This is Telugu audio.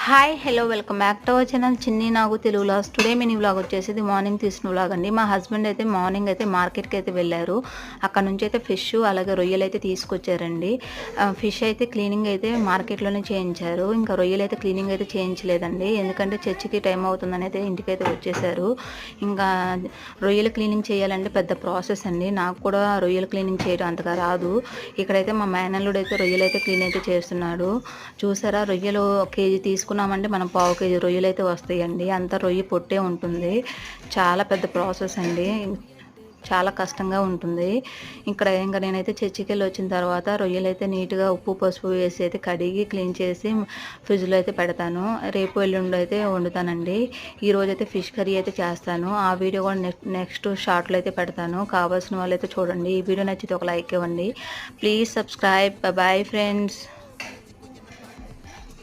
Hi hello welcome back to our channel చిన్ని నాకు తెలుగు లాస్ టుడే మినీ వ్లాగ్ వచ్చేసి ఇది మార్నింగ్ తీసిన వ్లాగ్ అండి. మా హస్బెండ్ అయితే మార్నింగ్ అయితే మార్కెట్కి అయితే వెళ్ళారు. అక్కడ నుంచి అయితే ఫిష్ అలాగే రొయ్యలు అయితే తీసుకొచ్చారండి. ఫిష్ అయితే క్లీనింగ్ అయితే మార్కెట్లోనే చేయించారు. ఇంకా రొయ్యలు అయితే క్లీనింగ్ అయితే చేయించలేదండి. ఎందుకంటే చర్చికి టైం అవుతుందని అయితే ఇంటికైతే వచ్చేసారు. ఇంకా రొయ్యలు క్లీనింగ్ చేయాలంటే పెద్ద ప్రాసెస్ అండి. నాకు కూడా రొయ్యలు క్లీనింగ్ చేయడం అంతగా రాదు. ఇక్కడైతే మా మేనల్లుడు అయితే రొయ్యలు అయితే క్లీన్ అయితే చేస్తున్నాడు. చూసారా? రొయ్యలు కేజీ తీసుకున్నామంటే మనం పావు కేజీ రొయ్యలు అయితే వస్తాయండి. అంత రొయ్యి పొట్టే ఉంటుంది. చాలా పెద్ద ప్రాసెస్ అండి. చాలా కష్టంగా ఉంటుంది. ఇక్కడ ఇంకా నేనైతే చర్చికెళ్ళి వచ్చిన తర్వాత రొయ్యలు అయితే నీట్గా ఉప్పు పసుపు వేసి అయితే కడిగి క్లీన్ చేసి ఫ్రిడ్జ్లో అయితే పెడతాను. రేపు ఎల్లుండి అయితే వండుతానండి. ఈరోజు అయితే ఫిష్ కర్రీ అయితే చేస్తాను. ఆ వీడియో కూడా నెక్స్ట్ నెక్స్ట్ షార్ట్లో అయితే పెడతాను. కావాల్సిన వాళ్ళు అయితే చూడండి. ఈ వీడియో నచ్చితే ఒక లైక్ ఇవ్వండి. Please subscribe. Bye friends.